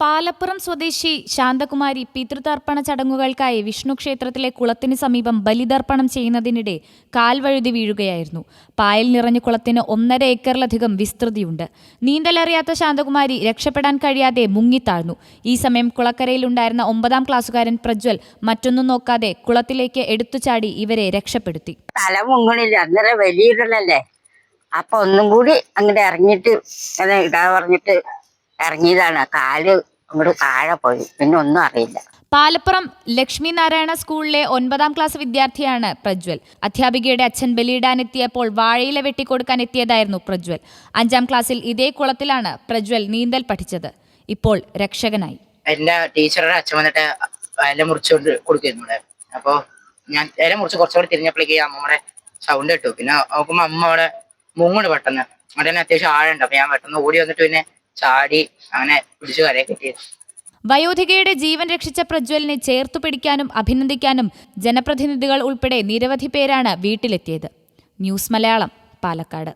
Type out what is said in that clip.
പാലപ്പുറം സ്വദേശി ശാന്തകുമാരി പിതൃതർപ്പണ ചടങ്ങുകൾക്കായി വിഷ്ണു ക്ഷേത്രത്തിലെ കുളത്തിന് സമീപം ബലിതർപ്പണം ചെയ്യുന്നതിനിടെ കാൽവഴുതി വീഴുകയായിരുന്നു. പായൽ നിറഞ്ഞ കുളത്തിന് ഒന്നര ഏക്കറിലധികം വിസ്തൃതിയുണ്ട്. നീന്തലറിയാത്ത ശാന്തകുമാരി രക്ഷപ്പെടാൻ കഴിയാതെ മുങ്ങിത്താഴ്ന്നു. ഈ സമയം കുളക്കരയിലുണ്ടായിരുന്ന ഒമ്പതാം ക്ലാസ്സുകാരൻ പ്രജ്വൽ മറ്റൊന്നും നോക്കാതെ കുളത്തിലേക്ക് എടുത്തുചാടി ഇവരെ രക്ഷപ്പെടുത്തി. തല മുങ്ങണില്ല. അന്നേരം വലിയ അപ്പൊ ഒന്നും കൂടി അങ്ങനെ ഇറങ്ങിയിട്ട് ഇതാ പറഞ്ഞിട്ട് ഇറങ്ങിയതാണ്. കാൽ അങ്ങോട്ട് താഴെ പോയി. പിന്നെ ഒന്നും അറിയില്ല. പാലപ്പുറം ലക്ഷ്മി നാരായണ സ്കൂളിലെ ഒൻപതാം ക്ലാസ് വിദ്യാർത്ഥിയാണ് പ്രജ്വൽ. അധ്യാപികയുടെ അച്ഛൻ ബലിയിടാനെത്തിയപ്പോൾ വാഴയില വെട്ടിക്കൊടുക്കാൻ എത്തിയതായിരുന്നു പ്രജ്വൽ. അഞ്ചാം ക്ലാസ്സിൽ ഇതേ കുളത്തിലാണ് പ്രജ്വൽ നീന്തൽ പഠിച്ചത്. ഇപ്പോൾ രക്ഷകനായി. എന്റെ ടീച്ചറുടെ അച്ഛൻ വന്നിട്ട് ഇല മുറിച്ചുകൊണ്ട് കൊടുക്കുന്നു അപ്പോൾ ഞാൻ ഇല മുറിച്ച് കുറച്ചുകൂടി തിരിഞ്ഞപ്പോഴേക്ക് അമ്മമ്മയുടെ സൗണ്ട് കിട്ടു പിന്നെ നോക്കുമ്പോ അമ്മ അവിടെ മുങ്ങുണ്ട് പെട്ടെന്ന്. അവിടെ തന്നെ അത്യാവശ്യം ആഴുണ്ട് അപ്പൊ ഞാൻ പെട്ടെന്ന് ഓടി വന്നിട്ട് പിന്നെ ചാടി അങ്ങനെ പിടിച്ചു കരയെ കെട്ടി വയോധികയുടെ ജീവൻ രക്ഷിച്ച പ്രജ്വലിനെ ചേർത്തു പിടിക്കാനും അഭിനന്ദിക്കാനും ജനപ്രതിനിധികൾ ഉൾപ്പെടെ നിരവധി പേരാണ് വീട്ടിലെത്തിയത്. ന്യൂസ് മലയാളം പാലക്കാട്.